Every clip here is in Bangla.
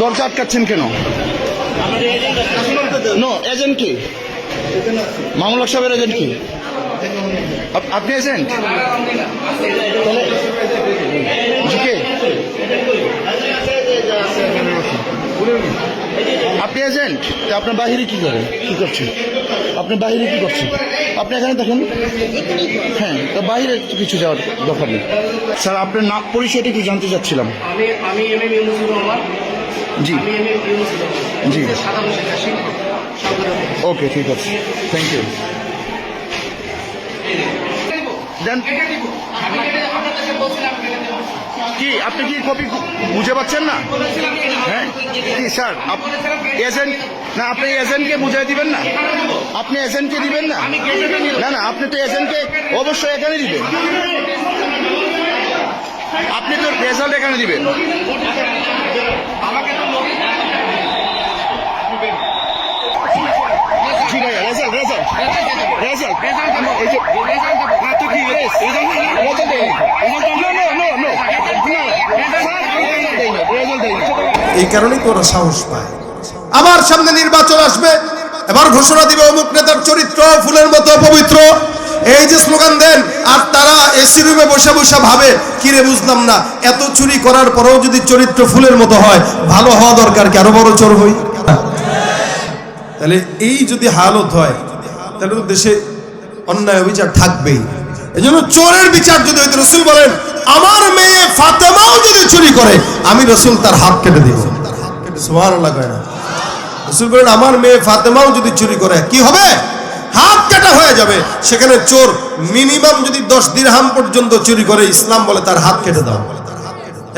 দরজা আটকাচ্ছেন কেন? নো এজেন্ট কি? মামুল সাহেবের এজেন্ট কি? আপনি এজেন্ট কে? আপনি এজেন্ট তা আপনার বাহিরে কি করে? কি করছেন আপনি বাহিরে কি করছেন আপনি এখানে দেখেন। হ্যাঁ তো বাইরে তো কিছু যাওয়ার দরকার নেই। স্যার, আপনার নাম পরিচয়টা একটু জানতে চাচ্ছিলাম। আমি আমি জি। জি। ওকে ঠিক আছে। থ্যাংক ইউ কি আপনি কি কপি বুঝে পাচ্ছেন না? হ্যাঁ? কি স্যার এজেন্ট না আপনি এজেন্টকে বুঝাই দিবেন না? আপনি এজেন্টকে দিবেন না? না না আপনি তো এজেন্টকে অবশ্যই এখানে দিবেন। আপনি তো রেজাল্ট এখানে দিবেন। এই কারণেই তো ওরা সাহস পায়। আবার সামনে নির্বাচন আসবে। এবার ঘোষণা দিবে অমুক নেতার চরিত্র ফুলের মতো পবিত্র। এই যে স্লোগান দেন, আর তারা এসি রুমে বসে বসে ভাবে কিরে বুঝলাম না, এত চুরি করার পরেও যদি চরিত্র ফুলের মতো হয়, ভালো হওয়া দরকার কি? আরও বড় চোর হই। তাহলে এই যদি হালত হয়, তাহলে তো দেশে অন্যায় অবিচার থাকবেই। এই জন্য চোরের বিচার যদি হইতো রসুল বলেন, আমার মেয়ে ফাতেমাও যদি চুরি করে, আমি রসুল তার হাত কেটে দিব। সুমান কয় না। রসুল বলেন, আমার মেয়ে ফাতেমাও যদি চুরি করে, কি হবে? হাত হয়ে যাবে। সেখানে চোর মিনিমাম যদি দশ দিরহাম পর্যন্ত চুরি করে, ইসলাম বলে তার হাত কেটে দাও।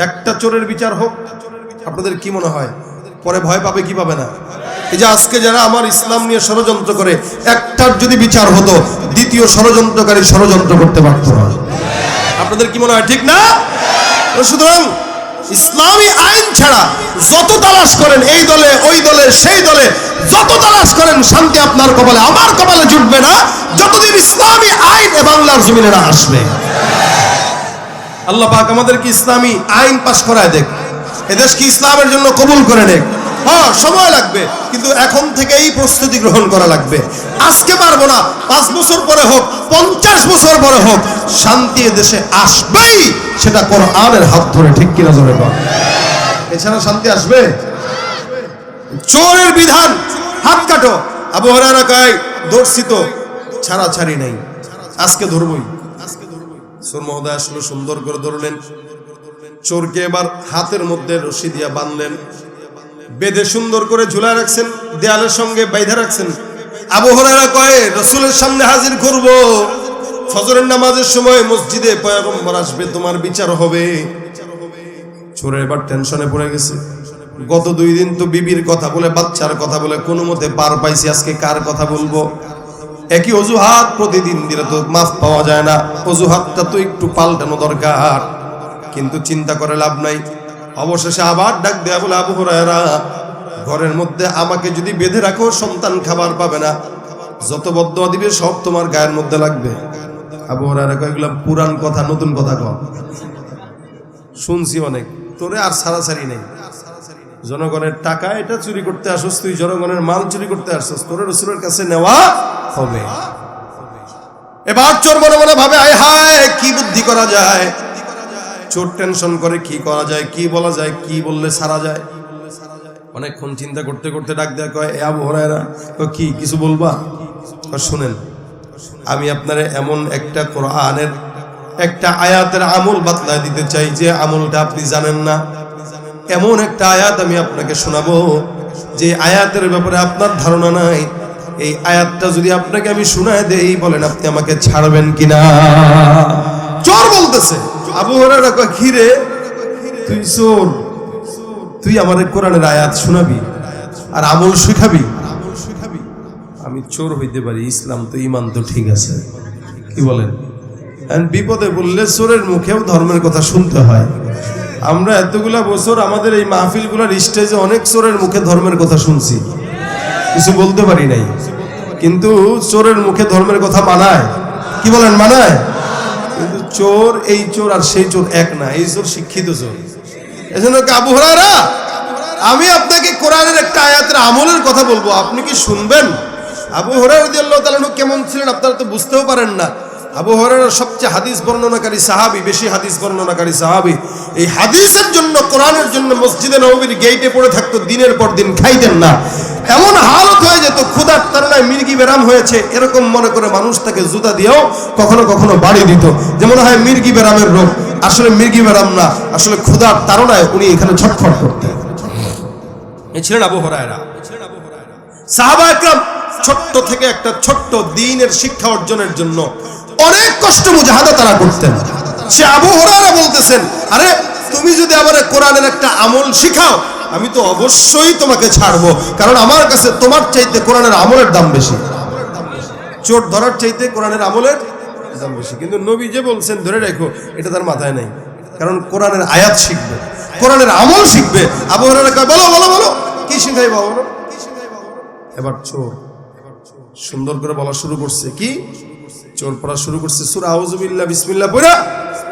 একটা চোরের বিচার হোক, আপনাদের কি মনে হয়? পরে ভয় পাবে কি পাবে না? এই যে আজকে যারা আমার ইসলাম নিয়ে ষড়যন্ত্র করে, একটার যদি বিচার হতো, দ্বিতীয় ষড়যন্ত্রকারী ষড়যন্ত্র করতে পারত আপনাদের কি মনে হয়, ঠিক না? সুতরাং ইসলামী আইন ছাড়া যত তালাশ করেন এই দলে, ওই দলে, সেই দলে, যত তালাশ করেন, শান্তি আপনার কপালে, আমার কপালে জুটবে না। যতদিন ইসলামী আইন এ বাংলার জমিনে না আসবে। আল্লাহ পাক আমাদেরকে ইসলামী আইন পাশ করায় দেখ। এদেশ কি ইসলামের জন্য কবুল করে নেক। হ্যাঁ সময় লাগবে, কিন্তু এখন থেকেই প্রস্তুতি গ্রহণ করা লাগবে। আজকে পারব না, পাঁচ বছর পরে হোক, পঞ্চাশ বছর পরে হোক, শান্তি দেশে আসবেই, সেটা কোরআনের হাত ধরে, ঠিক কিনা কর এছাড়া শান্তি আসবে? চোরের বিধান, হাত কাটো। আবু হরারা কয়, দর্শিত ছাড়া ছাড়ি নাই। আজকে ধরবই। চোর মহোদয় আসলে, সুন্দর করে ধরলেন। চোরকে এবার হাতের মধ্যে রশি দিয়া বাঁধলেন। বেঁধে সুন্দর করে ঝুলা রাখছেন, দেয়ালের সঙ্গে বাইধা রাখছেন। আবু হরারা কয়ে, রসুলের সামনে হাজির করব। ফজরের নামাজের সময় মসজিদে পয়গম্বর আসবে, তোমার বিচার হবে। চোরে এবার টেনশনে পড়ে গেছে। গত দুই দিন তো বিবির কথা বলে, বাচ্চার কথা বলে, কোনো মতে পার পাইছি, আজকে কার কথা বলব? একই অজুহাত প্রতিদিন দিলে তো মাফ পাওয়া যায় না। অজুহাতটা তো একটু পাল্টানো দরকার। কিন্তু চিন্তা করে লাভ নাই। অবশেষে আবার ডাক দেয়া বলে, আবু হরায়রা, ঘরের মধ্যে আমাকে যদি বেঁধে রাখো, সন্তান খাবার পাবে না। যত বদ্ধ দিবে, সব তোমার গায়ের মধ্যে লাগবে। আবু হরায়রা কয়েকগুলো পুরান কথা, নতুন কথা কম শুনছি অনেক। তোরে আর সারাসারি নেই। জনগণের টাকা এটা চুরি করতে আসস, তুই জনগণের মাল চুরি করতে আসছিস তোর রসুলের কাছে নেওয়া হবে। এবার চোর মনে মনে ভাবে, আয় হায়, কি বুদ্ধি করা যায়? চোর টেনশন করে কি করা যায় কি বলা যায় কি বললে সারা যায়। অনেকক্ষণ চিন্তা করতে করতে ডাক দেয়া কয় এ আবু কয়, কি কিছু বলবা? শুনেন আমি আপনারে এমন একটা কোরআনের একটা আয়াতের আমল বাতলায় দিতে চাই যে আমলটা আপনি জানেন না। এমন একটা আয়াত আমি আপনাকে শোনাবো যে আয়াতের ব্যাপারে আপনার ধারণা নাই। এই আয়াতটা যদি আপনাকে আমি শোনায় দেই বলেন আপনি আমাকে ছাড়বেন কিনা? চোর বলতেছে আবু হরারা ঘিরে, তুই চোর তুই আমাদের কোরআনের আয়াত শোনাবি আর আমল শিখাবি। আমি চোর হইতে পারি, ইসলাম তো ইমান তো ঠিক আছে। কি বলেন? বিপদে বললে চোরের মুখেও ধর্মের কথা শুনতে হয়। আমরা এতগুলা বছর আমাদের এই মাহফিলগুলোর স্টেজে অনেক চোরের মুখে ধর্মের কথা শুনছি। কিছু বলতে পারি নাই। কিন্তু চোরের মুখে ধর্মের কথা মানায়। কি বলেন, মানায়? কিন্তু চোর এই চোর আর সেই চোর এক না, এই চোর শিক্ষিত চোর। এজন্য আবু হরারা আমি আপনাকে কোরআনের একটা আয়াতের আমলের কথা বলব। আপনি কি শুনবেন? আবু হরার কেমন ছিলেন আপনারা তো বুঝতেও পারেন না। আবু হরার সবচেয়ে হাদিস বর্ণনাকারী সাহাবি বেশি হাদিস বর্ণনাকারী সাহাবি এই হাদিসের জন্য কোরআনের জন্য মসজিদে নবীর গেইটে পড়ে থাকতো দিনের পর দিন খাইতেন না। এমন হালত হয়ে যেত ক্ষুধার তারনায় মির্গি বেরাম হয়েছে এরকম মনে করে মানুষ তাকে জুতা দিয়েও কখনো কখনো বাড়ি দিত। যেমন হয় মির্গি বেরামের রোগ আসলে মির্গি বেরাম না আসলে ক্ষুধার তারনায় উনি এখানে ছটফট করতেন। এ ছিলেন আবু হরায়রা। সাহাবা একরাম ছোট্ট থেকে একটা ছোট্ট দিনের শিক্ষা অর্জনের জন্য অনেক কষ্ট মুজাহাদা তারা করতেন। সে আবু হরায়রা বলতেছেন, আরে, তুমি যদি আমার কোরআনের একটা আমল শিখাও, আমি তো অবশ্যই তোমাকে ছাড়বো। কারণ আমার কাছে তোমার চাইতে কোরআনের আমলের দাম বেশি। চোট ধরার চাইতে কোরআনের আমলের দাম বেশি। কিন্তু নবী যে বলছেন, ধরে রেখো, এটা তার মাথায় নাই। কারণ কোরআনের আয়াত শিখবে। কোরআনের আমল শিখবে। আবু হরায়রা কয়, বলো বলো বলো, কি শিখাইবা বলো? এবার চোর সুন্দর করে বলা শুরু করছে। কি? চোর পড়া শুরু করছে। সুরা আউজুবিল্লাহ বিসমিল্লাহ পড়া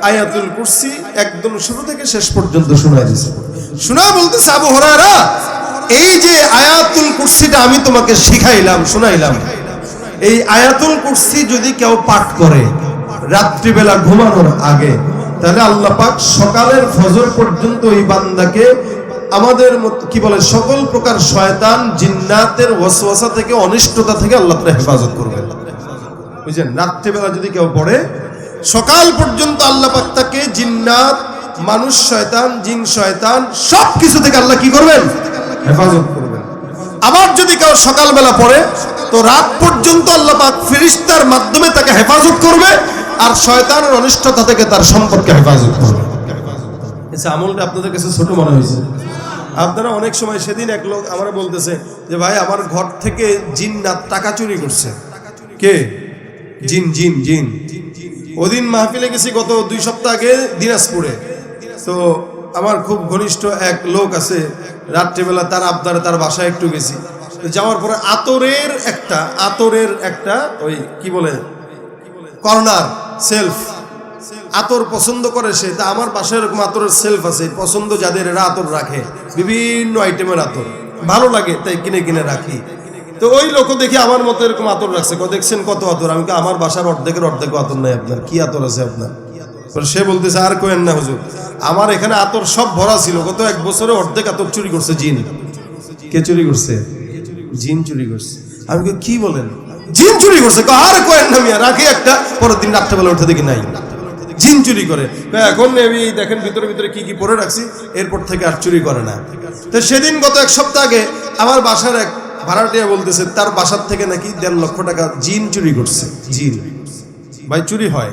আয়াতুল কুরসি একদম শুরু থেকে শেষ পর্যন্ত শোনা দিয়েছে শোনা বলতেছে আবু হরায়রা, এই যে আয়াতুল কুরসিটা আমি তোমাকে শিখাইলাম, শোনাইলাম। এই আয়াতুল কুরসি যদি কেউ পাঠ করে, রাত্রিবেলা ঘুমানোর আগে, তাহলে আল্লাহ পাক সকালের ফজর পর্যন্ত এই বান্দাকে আমাদের কি বলে, সকল প্রকার শয়তান, জিন্নাতের ওয়াসওয়াসা থেকে, অনিষ্টতা থেকে আল্লাহ হেফাজত করবেন। বুঝছেন রাত্রিবেলা যদি কেউ পড়ে, সকাল পর্যন্ত আল্লাহ পাক তাকে জিন্নাত, মানুষ শয়তান, জিন শয়তান সব কিছু থেকে আল্লাহ কি করবেন? হেফাজত করবেন। আবার যদি কেউ সকালবেলা পড়ে, তো রাত পর্যন্ত আল্লাহ পাক ফিরিস্তার মাধ্যমে তাকে হেফাজত করবে আর শয়তানের অনিষ্টতা থেকে তার সম্পর্কে হেফাজত করবে। আচ্ছা আমলটা আপনাদের কাছে ছোট মনে হয়েছে। আপনারা অনেক সময় সেদিন এক লোক আমার বলতেছে যে, ভাই, আমার ঘর থেকে জিন্নাত টাকা চুরি করছে। কে? জিন জিন জিন। ওদিন মাহফিলে গেছি গত দুই সপ্তাহ আগে দিনাজপুরে। তো আমার খুব ঘনিষ্ঠ এক লোক আছে, রাত্রিবেলা তার আবদারে তার বাসায় একটু গেছি। যাওয়ার পরে আতরের একটা আতরের একটা ওই কি বলে? Corner, shelf. আতর পছন্দ করে সে, তা আমার বাসায় এরকম আতরের সেলফ আছে, পছন্দ যাদের এরা আতর রাখে। বিভিন্ন আইটেমের আতর। ভালো লাগে, তাই কিনে কিনে রাখি। তো ওই লোক দেখি আমার মতো এরকম আতর রাখছে। দেখছেন কত আতর? আমি আমার বাসার অর্ধেকের অর্ধেক আতর নাই আপনার। কি আতর আছে আপনার? সে বলতেছে, আর কোয়েন না হুজুর, আমার এখানে আতর সব ভরা ছিল। গত এক বছরে অর্ধেক আতর চুরি করছে জিন। কে চুরি করছে? জিন চুরি করছে। আমি কি বলেন? জিন চুরি করছে। আর কোয়েন না মিয়া রাখি একটা, পরের দিন রাত্রেবেলা উঠে দেখি নাই। জিন চুরি করে। এখন দেখেন ভিতরে ভিতরে কি কি পরে রাখছি, এরপর থেকে আর চুরি করে না। তো সেদিন গত এক সপ্তাহ আগে আমার বাসার এক ভাড়াটিয়া বলতেছে, তার বাসার থেকে নাকি দেড় লক্ষ টাকা জিন চুরি করছে। জিন। ভাই, চুরি হয়।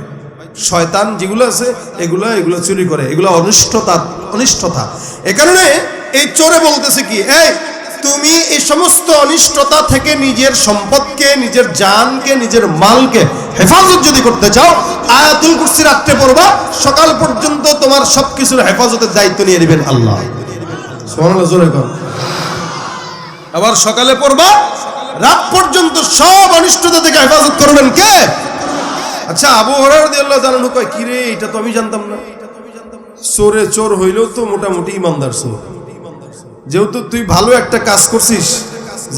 শয়তান যেগুলো আছে, এগুলো এগুলো চুরি করে। এগুলো অনিষ্টতা অনিষ্টতা। এ কারণে এই চোরে বলতেছে কি, এই, তুমি এই সমস্ত অনিষ্টতা থেকে নিজের সম্পদকে, নিজের জানকে, নিজের মালকে হেফাজত যদি করতে চাও, আয়াতুল কুরসি রাত্রে পড়বা, সকাল পর্যন্ত তোমার সবকিছুর হেফাজতের দায়িত্ব নিয়ে নেবেন আল্লাহ। সুবহানাল্লাহ, জোরে আবার সকালে পড়বা? রাত পর্যন্ত সব অনিষ্টতা থেকে হেফাজত করবেন কে? আচ্ছা আবু হরার আল্লাহ জানানো কয় কি রে এটা তো আমি জানতাম না। চোরে চোর হইলেও তো মোটামুটি ইমানদার চোর। যেহেতু তুই ভালো একটা কাজ করছিস,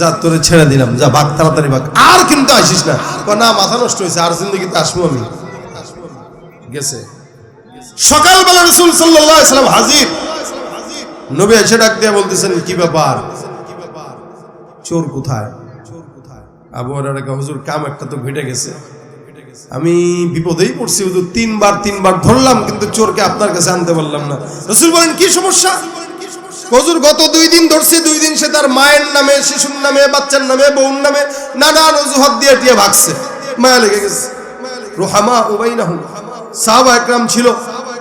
যা তোরে ছেড়ে দিলাম, যা ভাগ, তাড়াতাড়ি ভাগ। আর কিন্তু আসিস না। না, মাথা নষ্ট হয়েছে, আর জিন্দগিতে আসব আমি। গেছে। সকালবেলা রসুল সাল্লাম হাজির। নবী এসে ডাক দিয়া বলতেছেন, কি ব্যাপার? চোর কোথায়? আবু হরারা হুজুর, কাম একটা তো ঘটে গেছে। আমি বিপদেই পড়ছি, হুজুর, তিনবার তিনবার ধরলাম, কিন্তু চোরকে আপনার কাছে আনতে পারলাম না। রসুল বলেন, কি সমস্যা? হুজুর, গত দুই দিন ধরছি, দুই দিন সে তার মায়ের নামে, শিশুর নামে, বাচ্চার নামে, বউর নামে নানান অজুহাত দিয়ে টিয়ে ভাগছে। মায়া লেগে গেছে। রোহামা ওবাই না হুম সাহাবা একরাম ছিল।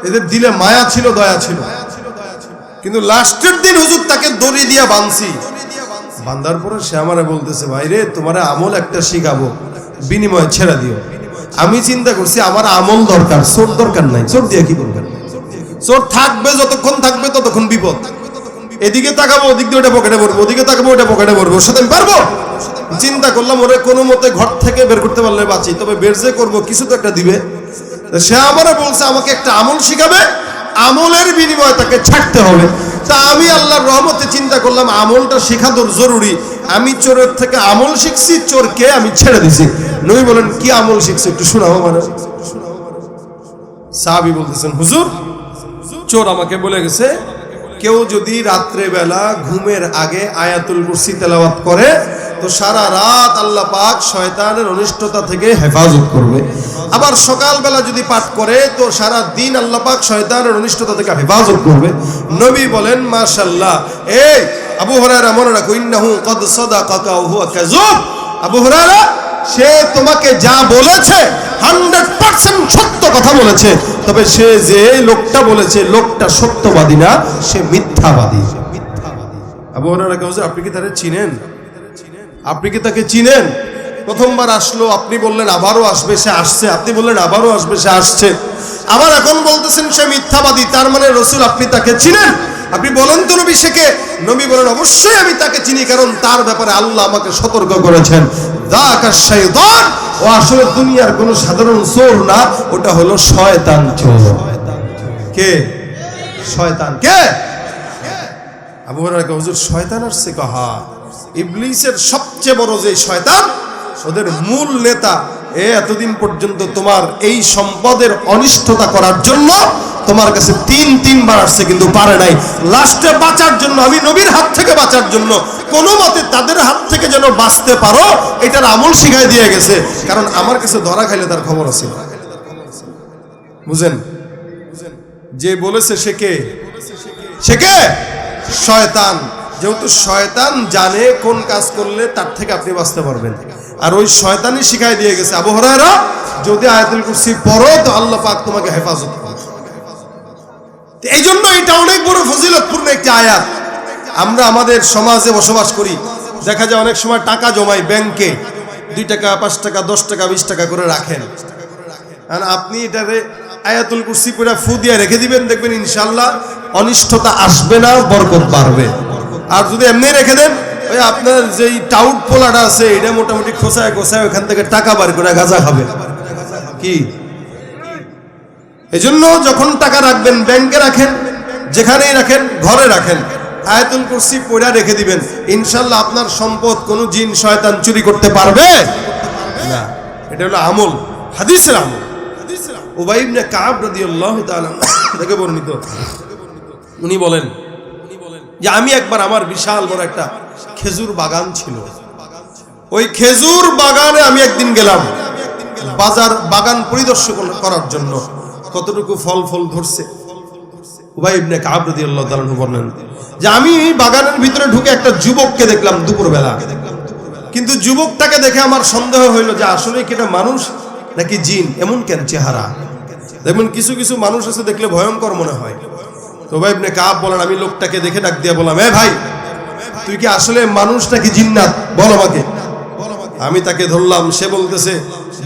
এদের দিলে মায়া ছিল, দয়া ছিল। কিন্তু লাস্টের দিন হুজুর তাকে দড়ি দিয়া বানছি বান্দার পরে সে আমারে বলতেছে ভাই রে তোমার আমল একটা শিখাবো, বিনিময়ে ছেড়ে দিও। আমি চিন্তা করছি, আমার আমল দরকার, চোর দরকার নাই। চোর দিয়ে কি করবেন? চোর থাকবে, যতক্ষণ থাকবে ততক্ষণ বিপদ। এদিকে তাকাবো, ওদিক দিয়ে ওটা পকেটে পড়ব ওদিকে তাকাবো, ওটা পকেটে পড়ব সাথে আমি পারব? চিন্তা করলাম, ওরে কোনো মতে ঘর থেকে বের করতে পারলে বাঁচি, তবে বের যে করব, কিছু তো একটা দিবে। সে আমারও বলছে, আমাকে একটা আমল শিখাবে, আমলের বিনিময়ে তাকে ছাড়তে হবে। তা আমি আল্লাহর রহমতে চিন্তা করলাম, আমলটা শেখা তোর জরুরি। আমি চোরের থেকে আমল শিখছি, চোরকে আমি ছেড়ে দিছি। নই বলেন, কি আমল শিখছি একটু শোনাবো মানে সাহাবি বলতেছেন, হুজুর, চোর আমাকে বলে গেছে কেউ যদি রাত্রে বেলা ঘুমের আগে আয়াতুল কুরসি তেলাওয়াত করে, তো সারা রাত আল্লাহ পাক শয়তানের অনিষ্টতা থেকে হেফাজত করবে। আবার সকালবেলা যদি পাঠ করে, তো সারা দিন আল্লাহ পাক শয়তানের অনিষ্টতা থেকে হেফাজত করবে। নবী বলেন মাশাল্লাহ এই, আবু হুরায়রা মনে রাখো, ইন্নাহু কদ সাদাকাকা ওয়া হুয়া আবু হুরায়রা সে তোমাকে যা বলেছে হান্ড্রেড পার্সেন্ট সত্য কথা বলেছে। তবে সে যে লোকটা বলেছে, লোকটা সত্যবাদী না, সে মিথ্যাবাদী। আবু হরারা কাউজে আপনি কি তারে চিনেন? আপনি কি তাকে চিনেন? প্রথমবার আসলো, আপনি বললেন আবারও আসবে, সে আসছে। আপনি বললেন আবারও আসবে, সে আসছে। আবার এখন বলতেছেন সে মিথ্যাবাদী, তার মানে রসুল আপনি তাকে চিনেন? আপনি বলেন তো নবী শেখে। নবী বলেন, অবশ্যই আমি তাকে চিনি, কারণ তার ব্যাপারে আল্লাহ আমাকে সতর্ক করেছেন। ও আসলে দুনিয়ার কোনো সাধারণ চোর না, ওটা হলো শয়তান চোর। কে? শয়তান। কে? আবু হরারকে হুজুর, শয়তান আসছে কাহা ইবলিসের সবচেয়ে বড় যে শয়তান, ওদের মূল নেতা এ এতদিন পর্যন্ত তোমার এই সম্পদের অনিষ্টতা করার জন্য তোমার কাছে তিন তিনবার আসছে, কিন্তু পারে নাই। লাস্টে বাঁচার জন্য, আমি নবীর হাত থেকে বাঁচার জন্য কোনো মতে তাদের হাত থেকে যেন বাঁচতে পারো, এটার আমল শিখাই দিয়ে গেছে। কারণ আমার কাছে ধরা খাইলে তার খবর আছে। বুঝেন? যে বলেছে সে কে? সে কে? শয়তান। যেহেতু শয়তান জানে কোন কাজ করলে তার থেকে আপনি বাঁচতে পারবেন। আর ওই শয়তানি শিখাই দিয়ে গেছে। আবু হরায়রা, যদি আয়াতুল কুরসি পড়ো, তো আল্লাহ পাক তোমাকে হেফাজত এই জন্য এটা অনেক বড় ফজিলতপূর্ণ একটি আয়াত। আমরা আমাদের সমাজে বসবাস করি। দেখা যায় অনেক সময় টাকা জমাই ব্যাংকে। দুই টাকা, পাঁচ টাকা, দশ টাকা, বিশ টাকা করে রাখেন। আর আপনি এটারে আয়াতুল কুরসি করে ফু দিয়ে রেখে দিবেন, দেখবেন ইনশাল্লাহ অনিষ্টতা আসবে না, বরকত বাড়বে। আর যদি এমনি রেখে দেন ওই আপনার যেই টাউট পোলাটা আছে, এটা মোটামুটি খোসায় খোসায় ওখান থেকে টাকা বার করে গাঁজা খাবে। কি? এজন্য যখন টাকা রাখবেন, ব্যাংকে রাখেন, যেখানেই রাখেন, ঘরে রাখেন। আয়াতুল কুরসি পড়া রেখে দিবেন। ইনশাল্লাহ আপনার সম্পদ কোনো জিন, শয়তান চুরি করতে পারবে? না। এটা হলো আমল, হাদিসের আমল। উবাই ইবনে কাব রাদিয়াল্লাহু তাআলা থেকে বর্ণিত। উনি বলেন, যে আমি একবার আমার বিশাল বড় একটা খেজুর বাগান ছিল। ওই খেজুর বাগানে আমি একদিন গেলাম বাজার বাগান পরিদর্শন করার জন্য। কতটুকু ফল ফল ধরছে? ইবনে কাব আমি বাগানের ভিতরে ঢুকে একটা যুবককে দেখলাম দুপুরবেলা। কিন্তু যুবকটাকে দেখে আমার সন্দেহ হইল যে আসলে কি এটা মানুষ নাকি জিন? এমন কেন চেহারা? দেখবেন কিছু কিছু মানুষ আছে দেখলে ভয়ঙ্কর মনে হয়। তো ভাই আপনি কাপ বলেন, আমি লোকটাকে দেখে ডাক দিয়ে বললাম, এ ভাই তুই কি আসলে মানুষ নাকি জিন্নাত? বল আমাকে। আমি তাকে ধরলাম, সে বলতেছে,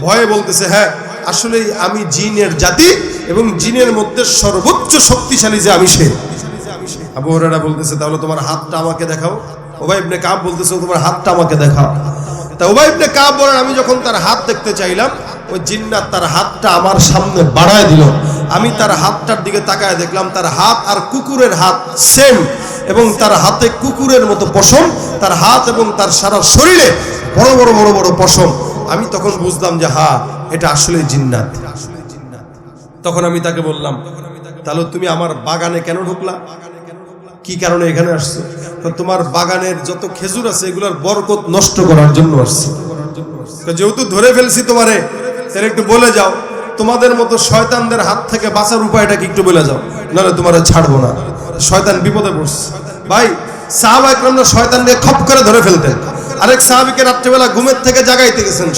ভয়ে বলতেছে হ্যাঁ আসলে আমি জিনের জাতি এবং জিনের মধ্যে সর্বোচ্চ শক্তিশালী যে আমি সে। আবু বলতেছে, তাহলে তোমার হাতটা আমাকে দেখাও। ওবাই ইবনে কাব বলতেছে, তোমার হাতটা আমাকে দেখাও। তা ওবাই ইবনে কাব বলেন, আমি যখন তার হাত দেখতে চাইলাম, ওই জিন্নাত তার হাতটা আমার সামনে বাড়ায় দিল। আমি তার হাতটার দিকে তাকায় দেখলাম, তার হাত আর কুকুরের হাত সেম এবং তার হাতে কুকুরের মতো পশম, তার হাত এবং তার সারা শরীরে বড় বড় বড় বড় পশম। আমি তখন বুঝলাম যে হা, এটা আসলে জিন্নাত। তখন আমি তাকে বললাম, তাহলে তুমি আমার বাগানে কেন ঢুকলা? কি কারণে এখানে আসছো? তোমার বাগানের যত খেজুর আছে, এগুলোর বরকত নষ্ট করার জন্য আসছে। যেহেতু ধরে ফেলছি তোমারে, তাহলে একটু বলে যাও তোমাদের মতো শয়তানদের হাত থেকে বাঁচার উপায়টা কি একটু বলে যাও। নাহলে তোমার ছাড়বো না। শয়তান বিপদে পড়ছে। ভাই, সাহাবা শয়তান শয়তানকে খপ করে ধরে ফেলতেন আরেক সাহাবিকে রাত্রেবেলা ঘুমের থেকে জাগাইতে গেছেন।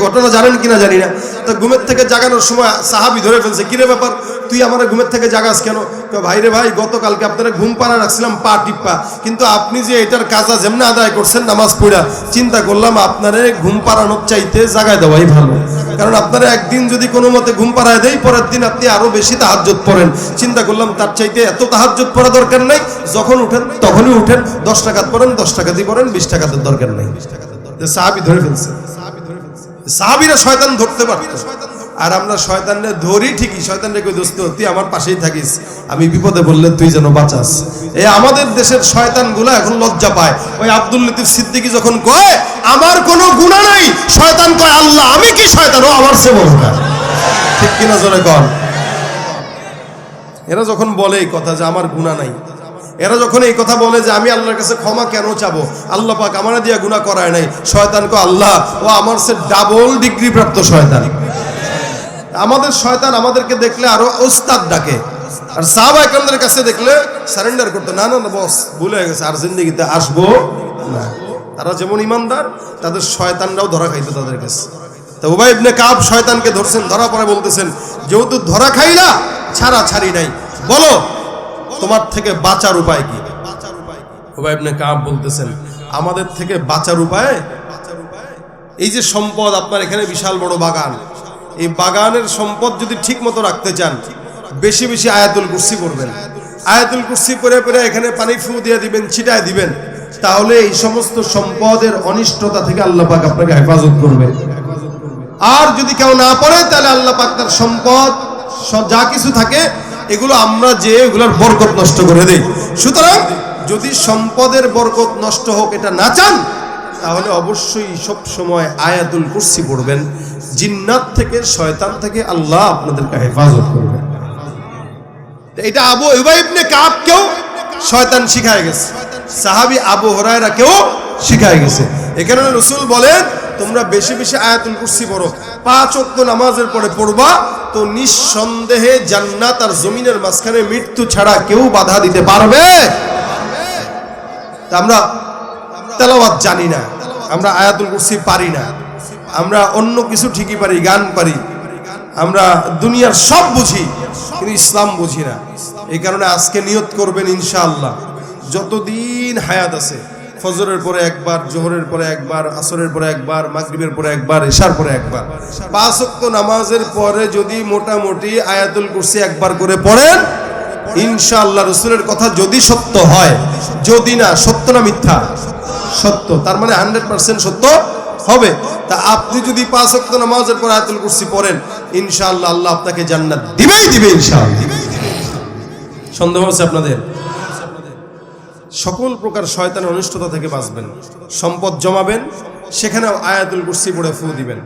ঘটনা জানেন কিনা জানি না। তো ঘুমের থেকে জাগানোর সময় সাহাবি ধরে ফেলছে। কিরে ব্যাপার? তুই আমার ঘুমের থেকে জাগাস কেন? কয়, ভাই গতকালকে আপনারা ঘুম পাড়া রাখছিলাম পা টিপ্পা। কিন্তু আপনি যে এটার কাজা যেমনি আদায় করছেন নামাজ পড়া চিন্তা করলাম আপনারে ঘুম পাড়ানোর চাইতে জাগায় দেওয়াই ভালো। কারণ আপনারা একদিন যদি কোনো মতে ঘুম পাড়ায় দেয় পরের দিন আপনি আরও বেশি তাহাজ্জত পড়েন। চিন্তা করলাম তার চাইতে এত তাহাজ্জত পড়া দরকার নাই যখন উঠেন তখনই উঠেন দশ টাকা পড়েন দশ টাকা দিয়ে পড়েন বিশ টাকাতে দরকার নেই। সাহাবি ধরে ফেলছে। সাহাবিরা শয়তান ধরতে পারত। আর আমরা শয়তানরে ধরি ঠিকই, শয়তানরে কই, দোস্ত, তুই আমার পাশেই থাকিস। আমি বিপদে বললে তুই যেন বাঁচাস। এই আমাদের দেশের শয়তানগুলো এখন লজ্জা পায়। ওই আব্দুল লতিফ সিদ্দিকী যখন কয়, আমার কোনো গুণা নাই, শয়তান কয়, আল্লাহ, আমি কি শয়তান? ও আমার সে বলবে ঠিক কিনা জোরে কর এরা যখন বলে এই কথা যে আমার গুণা নাই, এরা যখন এই কথা বলে যে আমি আল্লাহর কাছে ক্ষমা কেন চাবো? আল্লাহ পাক আমার দিয়া গুণা করায় নাই। শয়তান কো আল্লাহ, ও আমার সে ডাবল ডিগ্রি প্রাপ্ত শয়তান। আমাদের শয়তান আমাদেরকে দেখলে আরও ওস্তাদ ডাকে। আর সাহাবা একরামদের কাছে দেখলে সারেন্ডার করতো, না না না, বস, ভুলে গেছে আর জিন্দগিতে আসব। না, তারা যেমন ইমানদার, তাদের শয়তানরাও ধরা খাইতো তাদের কাছে। তা উবাই ইবনে কাব শয়তানকে ধরছেন, ধরা পরে বলতেছেন, যেহেতু ধরা খাইলা, ছাড়া ছাড়ি নাই, বলো, তোমার থেকে বাঁচার উপায় কি? উবাই ইবনে কাব বলতেছেন, আমাদের থেকে বাঁচার উপায়? এই যে সম্পদ, আপনার এখানে বিশাল বড় বাগান এই বাগানের সম্পদ যদি ঠিক মতো রাখতে চান, বেশি বেশি আয়াতুল কুর্সি করবেন আয়াতুল কুর্সি করে পরে এখানে পানি ফু দিয়ে দিবেন, ছিটায় দিবেন। তাহলে এই সমস্ত সম্পদের অনিষ্টতা থেকে আল্লাহ পাক আপনাকে হেফাজত করবে। আর যদি কেউ না পড়ে, তাহলে আল্লাহ পাক তার সম্পদ যা কিছু থাকে, এগুলো আমরা যে এগুলোর বরকত নষ্ট করে দেই। সুতরাং যদি সম্পদের বরকত নষ্ট হোক, এটা না চান, তাহলে অবশ্যই সব সময় আয়াতুল কুরসি পড়বেন। জিন্নাত থেকে, শয়তান থেকে আল্লাহ আপনাদেরকে হেফাজত করবে। এটা আবু ইবাইবনে কাবকেও শয়তান শিখায় গেছে। সাহাবি আবু হরায়রাকেও শিখায় গেছে। এখানে রসুল বলেন, তোমরা বেশি বেশি আয়াতুল কুরসি পড়ো। পাঁচ ওয়াক্ত নামাজের পরে পড়বা, তো নিঃসন্দেহে জান্নাত আর জমিনের মাঝখানে মৃত্যু ছাড়া কেউ বাধা দিতে পারবে। আমরা তেলাওয়াত জানি না। আমরা আয়াতুল কুরসি পারি না। আমরা অন্য কিছু ঠিকই পারি, গান পারি। আমরা দুনিয়ার সব বুঝি, কিন্তু ইসলাম বুঝি না। এই কারণে আজকে নিয়ত করবেন ইনশাআল্লাহ। যতদিন হায়াত আছে, ফজরের পরে একবার, জোহরের পরে একবার, আসরের পরে একবার, মাগরিবের পরে একবার, এশার পরে একবার। পাঁচ ওয়াক্ত নামাজের পরে যদি মোটামুটি আয়াতুল কুরসি একবার করে পড়েন, ইনশাআল্লাহ রসুলের কথা যদি সত্য হয়, যদি না, সত্য না মিথ্যা? সত্য। তার মানে হান্ড্রেড পার্সেন্ট সত্য? হবে। তা আপনি যদি পাঁচ ওয়াক্ত নামাজের পর আয়াতুল কুরসি পড়েন, ইনশাআল্লাহ আল্লাহ আপনাকে জান্নাত দিবেই দিবে, ইনশাআল্লাহ। সন্দেহ আছে আপনাদের? সকল প্রকার শয়তানের অনিষ্টতা থেকে বাঁচবেন। সম্পদ জমাবেন সেখানে আয়াতুল কুরসি পড়ে ফু দিবেন।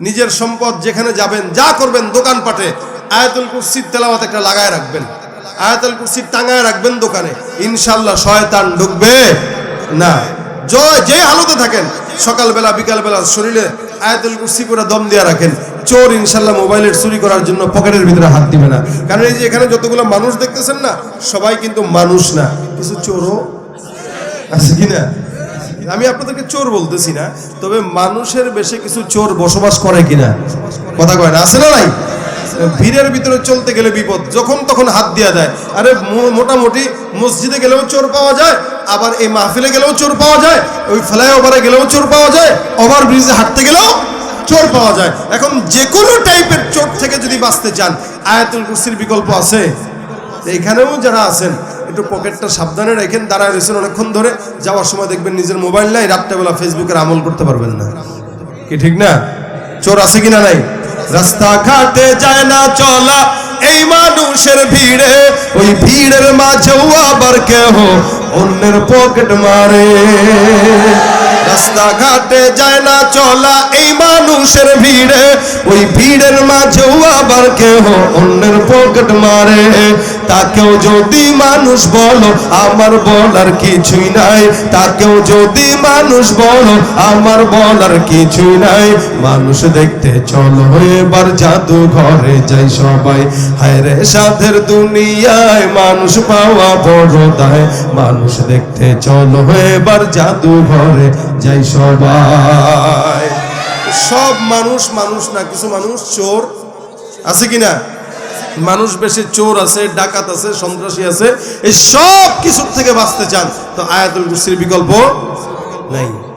নিজের সম্পদ যেখানে যাবেন, যা করবেন দোকানপাটে, আয়াতুল কুরসির তেলাওয়াত একটা লাগায় রাখবেন। আয়াতুল কুরসির টাঙায় রাখবেন দোকানে। ইনশাল্লাহ শয়তান ঢুকবে না। জয় যে হালতে থাকেন সকালবেলা, বিকালবেলা শরীরে আয়াতুল কুরসি করে দম দিয়ে রাখেন। চোর ইনশাল্লাহ মোবাইলের চুরি করার জন্য পকেটের ভিতরে হাত দিবে না। কারণ এই যে এখানে যতগুলো মানুষ দেখতেছেন না, সবাই কিন্তু মানুষ না। কিছু চোরও আছে কি না? আমি আপনাদেরকে চোর বলতেছি না, তবে মানুষের বেশে কিছু চোর বসবাস করে কিনা কথা কয় না? আছে না নাই? ভিড়ের ভিতরে চলতে গেলে বিপদ। যখন তখন হাত দেওয়া যায়। আরে মোটামুটি মসজিদে গেলেও চোর পাওয়া যায়, আবার এই মাহফিলে গেলেও চোর পাওয়া যায়, ওই ফ্লাইওভারে গেলেও চোর পাওয়া যায় ওভার ব্রিজে হাঁটতে গেলেও চোর পাওয়া যায়। এখন যে কোনো টাইপের চোর থেকে যদি বাঁচতে চান, আয়াতুল কুরসির বিকল্প আছে? এইখানেও যারা আছেন, একটু পকেটটা সাবধানে রেখেন, দাঁড়ায় রয়েছেন অনেকক্ষণ ধরে, যাওয়ার সময় দেখবেন নিজের মোবাইল নাই, রাত্রেবেলা ফেসবুকের আমল করতে পারবেন না। কি ঠিক না? চোর আছে কিনা নাই? রাস্তা ঘাটে যায় না চলা, এই মানুষের ভিড়ে, ওই ভিড়ের মাঝেও আবার কেহ অন্যের পকেট মারে। রাস্তা ঘাটে যায় না চলা, এই মানুষের ভিড়ে, ওই ভিড়ের মাঝেও আবার কেহ অন্যের পকেট মারে। তাকেও যদি মানুষ বলো, আমার বলার কিছুই নাই। তাকেও যদি মানুষ বলো, আমার বলার কিছুই নাই। মানুষ দেখতে চলো, এবার জাদু ঘরে যাই সবাই। হায় রে সাধের দুনিয়ায় মানুষ পাওয়া বড় দায়। মানুষ দেখতে চলো, এবার জাদু ঘরে যাই সবাই। সব মানুষ মানুষ না, কিছু মানুষ চোর আছে কিনা? মানুষ বেশি চোর আছে, ডাকাত আছে, সন্ত্রাসী আছে, এই সব কিছুর থেকে বাঁচতে চান। তো আয়াতুল কুরসির বিকল্প নাই।